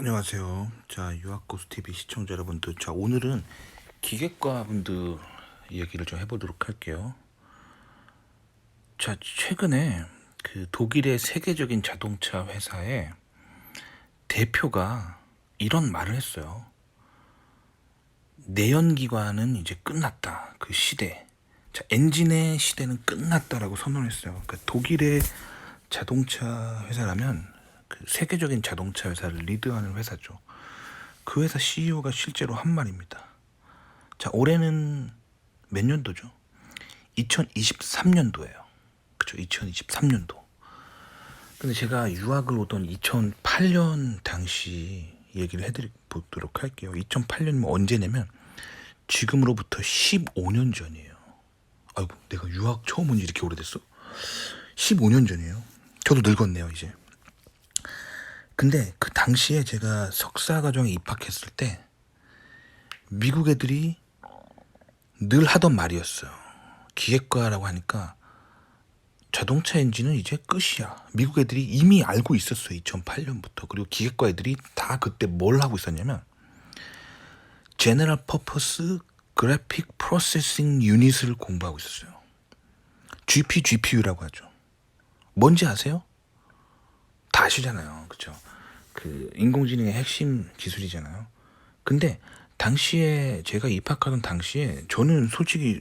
안녕하세요. 자, 유학고스 TV 시청자 여러분들. 자, 오늘은 기계과 분들 이야기를 좀 해보도록 할게요. 자, 최근에 그 독일의 세계적인 자동차 회사의 대표가 이런 말을 했어요. 내연기관은 이제 끝났다. 그 시대. 자, 엔진의 시대는 끝났다라고 선언했어요. 그러니까 독일의 자동차 회사라면 그 세계적인 자동차 회사를 리드하는 회사죠. 그 회사 CEO가 실제로 한 말입니다. 자, 올해는 몇 년도죠? 2023년도예요. 그죠? 2023년도. 근데 제가 유학을 오던 2008년 당시 얘기를 해드리도록 할게요. 2008년이면 언제냐면 지금으로부터 15년 전이에요. 아이고, 내가 유학 처음 온 지 이렇게 오래됐어? 15년 전이에요. 저도 늙었네요, 이제. 근데 그 당시에 제가 석사 과정에 입학했을 때 미국 애들이 늘 하던 말이었어요. 기계과라고 하니까 자동차 엔진은 이제 끝이야. 미국 애들이 이미 알고 있었어요. 2008년부터. 그리고 기계과 애들이 다 그때 뭘 하고 있었냐면 제너럴 퍼포스 그래픽 프로세싱 유닛을 공부하고 있었어요. GP, GPU라고 하죠. 뭔지 아세요? 다 아시잖아요. 그쵸? 그 인공지능의 핵심 기술이잖아요. 근데 당시에 제가 입학하던 당시에 저는 솔직히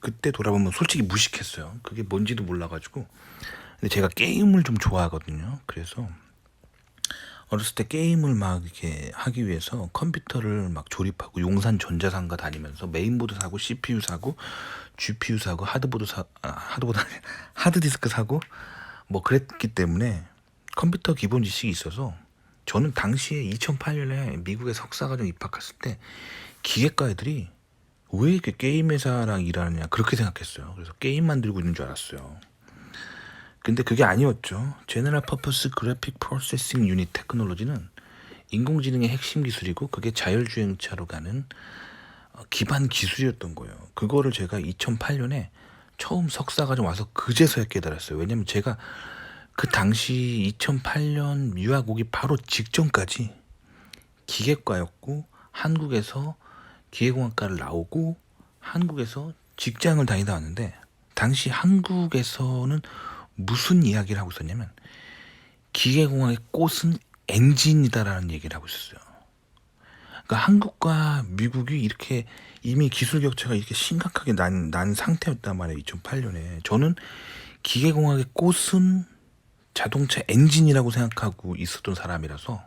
그때 돌아보면 솔직히 무식했어요. 그게 뭔지도 몰라가지고. 근데 제가 게임을 좀 좋아하거든요. 그래서 어렸을 때 게임을 막 이렇게 하기 위해서 컴퓨터를 막 조립하고 용산 전자상가 다니면서 메인보드 사고 CPU 사고 GPU 사고 하드보드 사 아, 하드보드 하드디스크 사고 뭐 그랬기 때문에 컴퓨터 기본 지식이 있어서 저는 당시에 2008년에 미국에 석사과정 입학했을 때 기계과 애들이 왜 이렇게 게임 회사랑 일하느냐 그렇게 생각했어요. 그래서 게임 만들고 있는 줄 알았어요. 근데 그게 아니었죠. 제너럴 퍼포스 그래픽 프로세싱 유닛 테크놀로지는 인공지능의 핵심 기술이고 그게 자율주행차로 가는 어, 기반 기술이었던 거예요. 그거를 제가 2008년에 처음 석사과정 와서 그제서야 깨달았어요. 왜냐면 제가 그 당시 2008년 유학 오기 바로 직전까지 기계과였고 한국에서 기계공학과를 나오고 한국에서 직장을 다니다 왔는데 당시 한국에서는 무슨 이야기를 하고 있었냐면 기계공학의 꽃은 엔진이다라는 얘기를 하고 있었어요. 그러니까 한국과 미국이 이렇게 이미 기술 격차가 이렇게 심각하게 난, 난 상태였단 말이에요. 2008년에. 저는 기계공학의 꽃은 자동차 엔진이라고 생각하고 있었던 사람이라서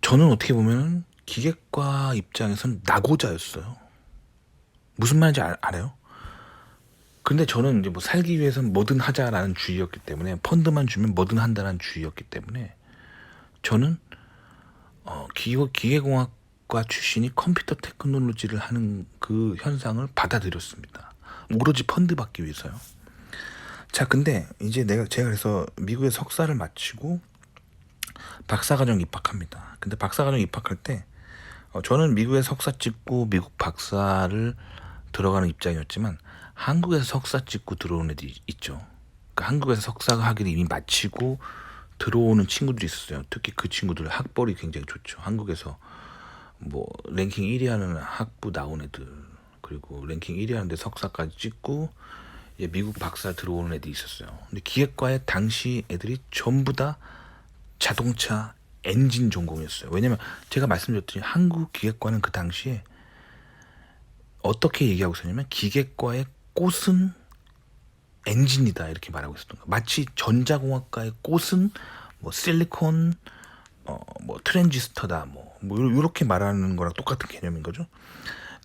저는 어떻게 보면 기계과 입장에선 낙오자였어요. 무슨 말인지 알, 알아요? 근데 저는 이제 뭐 살기 위해서는 뭐든 하자라는 주의였기 때문에 펀드만 주면 뭐든 한다는 주의였기 때문에 저는 어, 기계, 기계공학과 출신이 컴퓨터 테크놀로지를 하는 그 현상을 받아들였습니다. 오로지 펀드 받기 위해서요. 자, 근데 이제 내가 제가 그래서 미국에 석사를 마치고 박사과정 입학합니다. 근데 박사과정 입학할 때 어, 저는 미국에 석사 찍고 미국 박사를 들어가는 입장이었지만 한국에서 석사 찍고 들어오는 애들이 있죠. 그러니까 한국에서 석사 학위를 이미 마치고 들어오는 친구들이 있었어요. 특히 그 친구들 학벌이 굉장히 좋죠. 한국에서 뭐 랭킹 1위 하는 학부 나온 애들 그리고 랭킹 1위 하는데 석사까지 찍고 미국 박사 들어오는 애들이 있었어요. 근데 기획과의 당시 애들이 전부 다 자동차 엔진 전공이었어요. 왜냐면 제가 말씀드렸더니 한국 기계과는 그 당시에 어떻게 얘기하고 있었냐면 기계과의 꽃은 엔진이다 이렇게 말하고 있었던 거예요. 마치 전자공학과의 꽃은 뭐 실리콘 어 뭐 트랜지스터다 뭐, 뭐 이렇게 말하는 거랑 똑같은 개념인 거죠.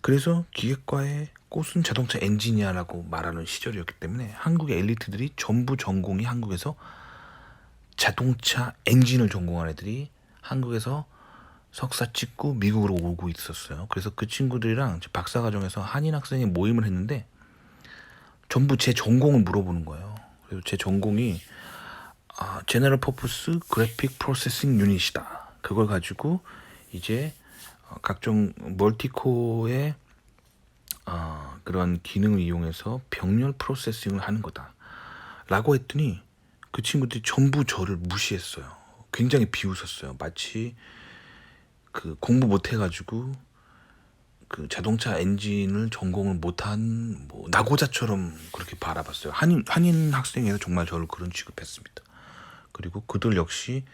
그래서 기계과의 꽃은 자동차 엔지니어라고 말하는 시절이었기 때문에 한국의 엘리트들이 전부 전공이 한국에서 자동차 엔진을 전공한 애들이 한국에서 석사 찍고 미국으로 오고 있었어요. 그래서 그 친구들이랑 박사 과정에서 한인 학생이 모임을 했는데 전부 제 전공을 물어보는 거예요. 그래서 제 전공이 아, 제너럴 퍼포스 그래픽 프로세싱 유닛이다. 그걸 가지고 이제 어, 각종 멀티코어의 어, 그런 기능을 이용해서 병렬 프로세싱을 하는 거다. 라고 했더니 그 친구들이 전부 저를 무시했어요. 굉장히 비웃었어요. 마치 그 공부 못 해가지고 그 자동차 엔진을 전공을 못한 뭐 나고자처럼 그렇게 바라봤어요. 한인 한인 학생에서 정말 저를 그런 취급했습니다. 그리고 그들 역시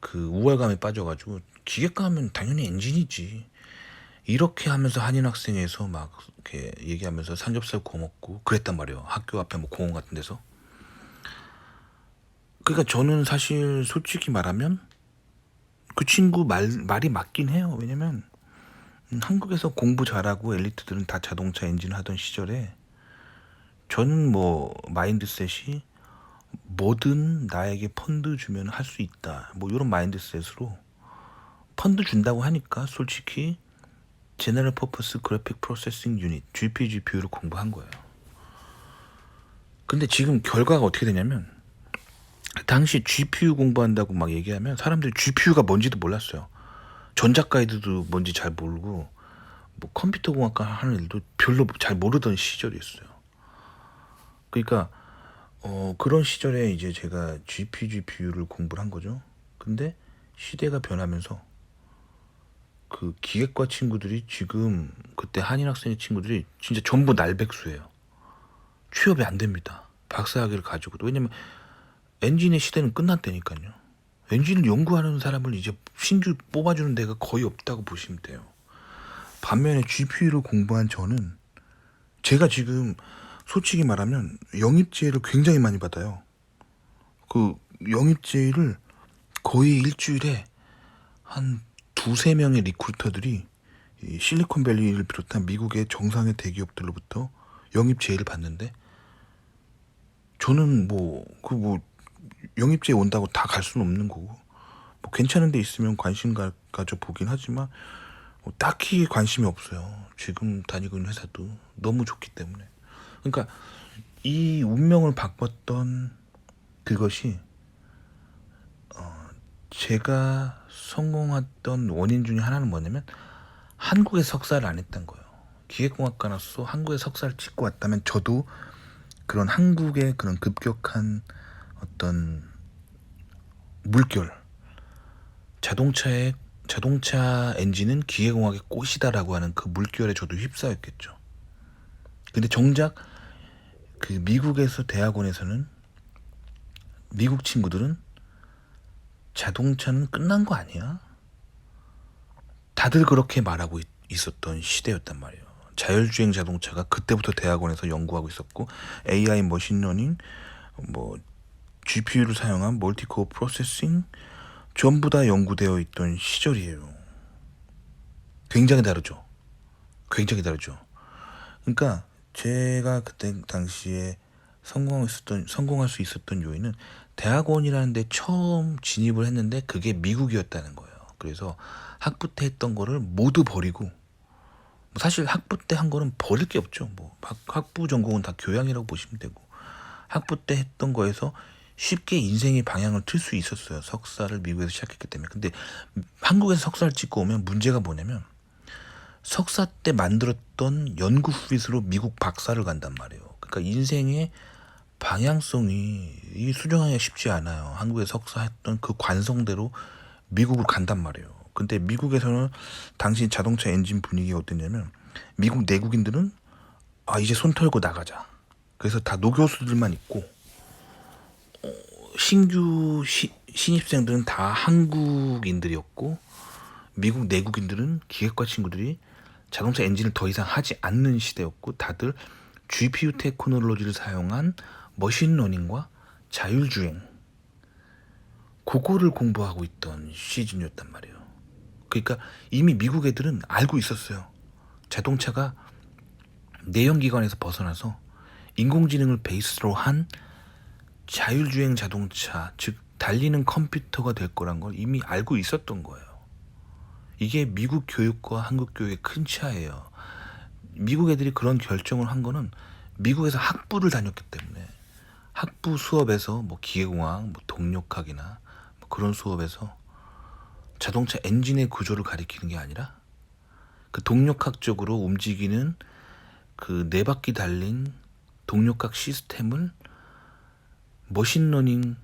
그 우월감에 빠져가지고 기계과 하면 당연히 엔진이지. 이렇게 하면서 한인 학생에서 막 이렇게 얘기하면서 삼겹살 구워 먹고 그랬단 말이에요. 학교 앞에 뭐 공원 같은 데서. 그러니까 저는 사실 솔직히 말하면 그 친구 말 말이 맞긴 해요. 왜냐면 음, 한국에서 공부 잘하고 엘리트들은 다 자동차 엔진 하던 시절에 저는 뭐 마인드셋이 뭐든 나에게 펀드 주면 할 수 있다. 뭐 이런 마인드셋으로 펀드 준다고 하니까 솔직히 제너럴 퍼포스 그래픽 프로세싱 유닛 GPGPU를 공부한 거예요. 근데 지금 결과가 어떻게 되냐면 당시 GPU 공부한다고 막 얘기하면 사람들이 GPU가 뭔지도 몰랐어요. 전작 가이드도 뭔지 잘 모르고 뭐 컴퓨터 공학과 하는 일도 별로 잘 모르던 시절이었어요. 그러니까 어 그런 시절에 이제 제가 GPU GPU를 공부를 한 거죠. 근데 시대가 변하면서 그 기계과 친구들이 지금 그때 한인 학생의 친구들이 진짜 전부 날백수예요. 취업이 안 됩니다. 박사학위를 가지고도 왜냐면 엔진의 시대는 끝났다니까요. 엔진을 연구하는 사람을 이제 신규 뽑아주는 데가 거의 없다고 보시면 돼요. 반면에 GPU를 공부한 저는 제가 지금 솔직히 말하면 영입제를 굉장히 많이 받아요. 그 영입제를 거의 일주일에 한 두세 명의 리크루터들이 이 실리콘밸리를 비롯한 미국의 정상의 대기업들로부터 영입 제의를 받는데 저는 뭐 그뭐 영입제 온다고 다 갈 수는 없는 거고 뭐 괜찮은 데 있으면 관심 가, 가져 보긴 하지만 뭐 딱히 관심이 없어요. 지금 다니고 있는 회사도 너무 좋기 때문에 그러니까 이 운명을 바꿨던 그것이 어, 제가 성공했던 원인 중에 하나는 뭐냐면 한국에 석사를 안 했던 거예요. 기계공학과로서 한국에 석사를 찍고 왔다면 저도 그런 한국의 그런 급격한 어떤 물결 자동차의 자동차 엔진은 기계공학의 꽃이다라고 하는 그 물결에 저도 휩싸였겠죠. 근데 정작 그 미국에서 대학원에서는 미국 친구들은 자동차는 끝난 거 아니야? 다들 그렇게 말하고 있, 있었던 시대였단 말이에요. 자율주행 자동차가 그때부터 대학원에서 연구하고 있었고 AI 머신러닝 뭐 GPU를 사용한 멀티코어 프로세싱 전부 다 연구되어 있던 시절이에요. 굉장히 다르죠. 굉장히 다르죠. 그러니까 제가 그때 당시에 있었던 성공할 수 있었던 요인은 대학원이라는 데 처음 진입을 했는데 그게 미국이었다는 거예요. 그래서 학부 때 했던 거를 모두 버리고 뭐 사실 학부 때 한 거는 버릴 게 없죠. 뭐 학, 학부 전공은 다 교양이라고 보시면 되고 학부 때 했던 거에서 쉽게 인생의 방향을 틀 수 있었어요. 석사를 미국에서 시작했기 때문에. 근데 한국에서 석사를 찍고 오면 문제가 뭐냐면 석사 때 만들었던 연구 후빗으로 미국 박사를 간단 말이에요. 그러니까 인생의 방향성이 이 수정하기가 쉽지 않아요. 한국에 석사했던 그 관성대로 미국을 간단 말이에요. 근데 미국에서는 당시 자동차 엔진 분위기가 어땠냐면 미국 내국인들은 아 이제 손 털고 나가자. 그래서 다 노교수들만 있고 어, 신규 시, 신입생들은 다 한국인들이었고 미국 내국인들은 기계과 친구들이 자동차 엔진을 더 이상 하지 않는 시대였고 다들 GPU 테크놀로지를 사용한 머신러닝과 자율주행 그거를 공부하고 있던 시즌이었단 말이에요. 그러니까 이미 미국 애들은 알고 있었어요. 자동차가 내연기관에서 벗어나서 인공지능을 베이스로 한 자율주행 자동차, 즉 달리는 컴퓨터가 될 거란 걸 이미 알고 있었던 거예요. 이게 미국 교육과 한국 교육의 큰 차이예요. 미국 애들이 그런 결정을 한 거는 미국에서 학부를 다녔기 때문에 학부 수업에서 뭐 기계공학, 뭐 동력학이나 뭐 그런 수업에서 자동차 엔진의 구조를 가리키는 게 아니라 그 동력학적으로 움직이는 그 네 바퀴 달린 동력학 시스템을 머신러닝을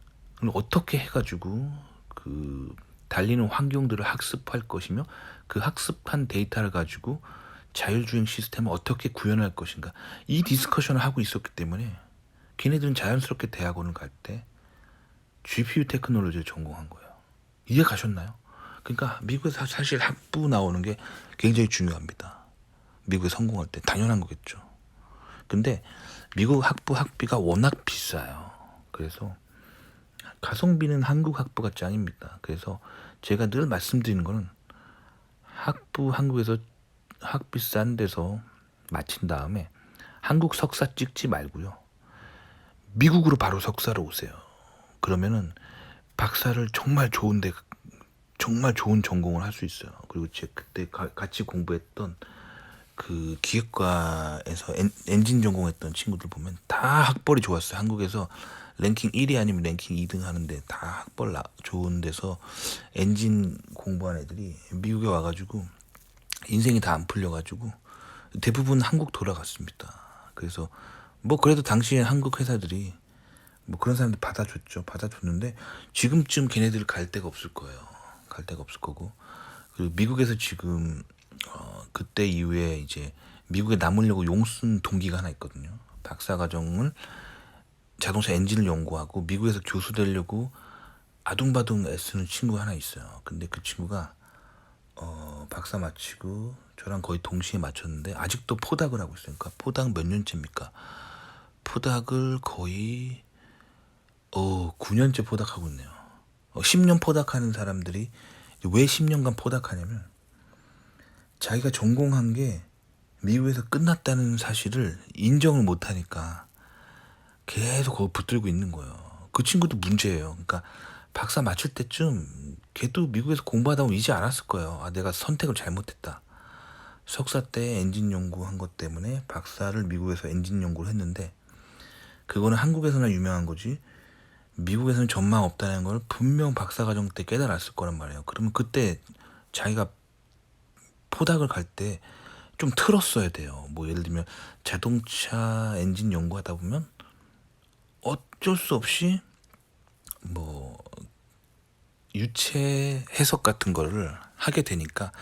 어떻게 해가지고 그 달리는 환경들을 학습할 것이며 그 학습한 데이터를 가지고 자율주행 시스템을 어떻게 구현할 것인가. 이 디스커션을 하고 있었기 때문에 걔네들은 자연스럽게 대학원을 갈 때 GPU 테크놀로지를 전공한 거예요. 이해 가셨나요? 그러니까 미국에서 사실 학부 나오는 게 굉장히 중요합니다. 미국에 성공할 때 당연한 거겠죠. 근데 미국 학부 학비가 워낙 비싸요. 그래서 가성비는 한국 학부가 짱입니다. 그래서 제가 늘 말씀드리는 거는 학부 한국에서 학비 싼 데서 마친 다음에 한국 석사 찍지 말고요. 미국으로 바로 석사로 오세요. 그러면은 박사를 정말 좋은데 정말 좋은 전공을 할 수 있어요. 그리고 제 그때 가- 같이 공부했던 그 기획과에서 엔, 엔진 전공했던 친구들 보면 다 학벌이 좋았어요. 한국에서 랭킹 1위 아니면 랭킹 2등 하는데 다 학벌 나, 좋은 데서 엔진 공부한 애들이 미국에 와가지고 인생이 다 안 풀려가지고 대부분 한국 돌아갔습니다. 그래서 뭐 그래도 당시에 한국 회사들이 뭐 그런 사람들 받아줬죠. 받아줬는데 지금쯤 걔네들 갈 데가 없을 거예요. 갈 데가 없을 거고 그리고 미국에서 지금 어, 그때 이후에 이제 미국에 남으려고 용쓴 동기가 하나 있거든요. 박사 과정을 자동차 엔진을 연구하고 미국에서 교수 되려고 아둥바둥 애쓰는 친구 하나 있어요. 근데 그 친구가 어, 박사 마치고 저랑 거의 동시에 마쳤는데 아직도 포닥을 하고 있어요. 그러니까 포닥 몇 년째입니까? 포닥을 거의 어 9년째 포닥하고 있네요. 어, 10년 포닥하는 사람들이 왜 10년간 포닥하냐면 자기가 전공한 게 미국에서 끝났다는 사실을 인정을 못하니까 계속 거기 붙들고 있는 거예요. 그 친구도 문제예요. 그러니까 박사 마칠 때쯤 걔도 미국에서 공부하다 보면 이제 알았을 거예요. 아, 내가 선택을 잘못했다. 석사 때 엔진 연구한 것 때문에 박사를 미국에서 엔진 연구를 했는데 그거는 한국에서나 유명한 거지 미국에서는 전망 없다는 걸 분명 박사과정 때 깨달았을 거란 말이에요. 그러면 그때 자기가 포닥을 갈 때 좀 틀었어야 돼요. 뭐 예를 들면 자동차 엔진 연구하다 보면 어쩔 수 없이 뭐 유체 해석 같은 거를 하게 되니까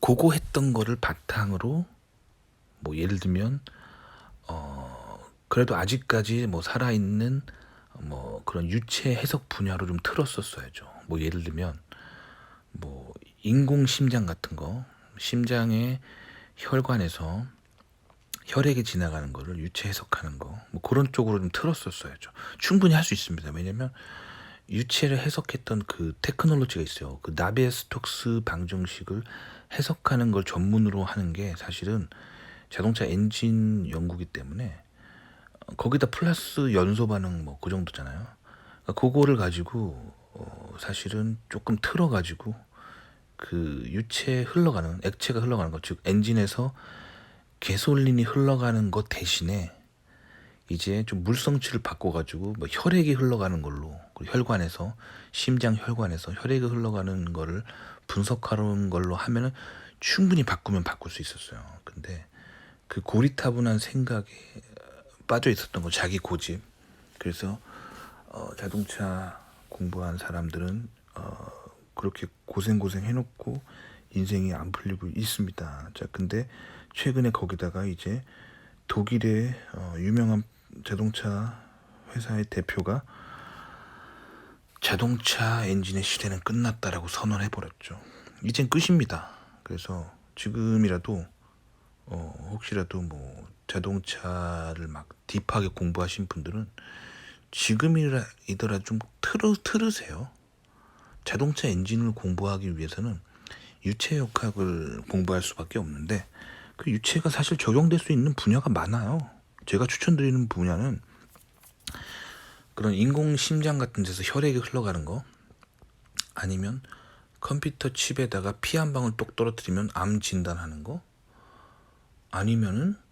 그거 했던 거를 바탕으로 뭐 예를 들면 어 그래도 아직까지 뭐 살아있는 뭐 그런 유체 해석 분야로 좀 틀었었어야죠. 뭐 예를 들면 뭐 인공 심장 같은 거 심장의 혈관에서 혈액이 지나가는 거를 유체 해석하는 거 뭐 그런 쪽으로 좀 틀었었어야죠. 충분히 할 수 있습니다. 왜냐면 유체를 해석했던 그 테크놀로지가 있어요. 그 나비에 스톡스 방정식을 해석하는 걸 전문으로 하는 게 사실은 자동차 엔진 연구기 때문에 어, 거기다 플러스 연소 반응 뭐 그 정도잖아요. 그러니까 그거를 가지고 어, 사실은 조금 틀어 가지고 그 유체 흘러가는 액체가 흘러가는 것, 즉 엔진에서 개솔린이 흘러가는 것 대신에 이제 좀 물성치를 바꿔가지고 뭐 혈액이 흘러가는 걸로 혈관에서 심장 혈관에서 혈액이 흘러가는 거를 분석하는 걸로 하면은 충분히 바꾸면 바꿀 수 있었어요. 근데 그 고리타분한 생각에 빠져 있었던 거 자기 고집. 그래서 어, 자동차 공부한 사람들은 어, 그렇게 고생 고생 해놓고 인생이 안 풀리고 있습니다. 자, 근데 최근에 거기다가 이제 독일의 어, 유명한 자동차 회사의 대표가 자동차 엔진의 시대는 끝났다라고 선언해 버렸죠. 이젠 끝입니다. 그래서 지금이라도 어, 혹시라도 뭐 자동차를 막 딥하게 공부하신 분들은 지금이더라도 좀 틀으, 틀으세요. 자동차 엔진을 공부하기 위해서는 유체 역학을 공부할 수밖에 없는데 그 유체가 사실 적용될 수 있는 분야가 많아요. 제가 추천드리는 분야는 그런 인공 심장 같은 데서 혈액이 흘러가는 거 아니면 컴퓨터 칩에다가 피 한 방울 똑 떨어뜨리면 암 진단하는 거 아니면은 어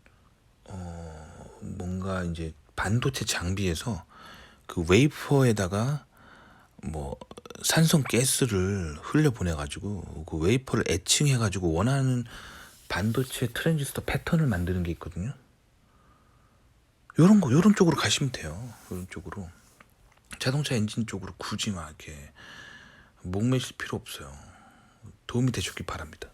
뭔가 이제 반도체 장비에서 그 웨이퍼에다가 뭐 산성 가스를 흘려 보내 가지고 그 웨이퍼를 애칭해 가지고 원하는 반도체 트랜지스터 패턴을 만드는 게 있거든요. 요런 거 요런 쪽으로 가시면 돼요. 요런 쪽으로 자동차 엔진 쪽으로 굳이 막 이렇게 목매실 필요 없어요. 도움이 되셨길 바랍니다.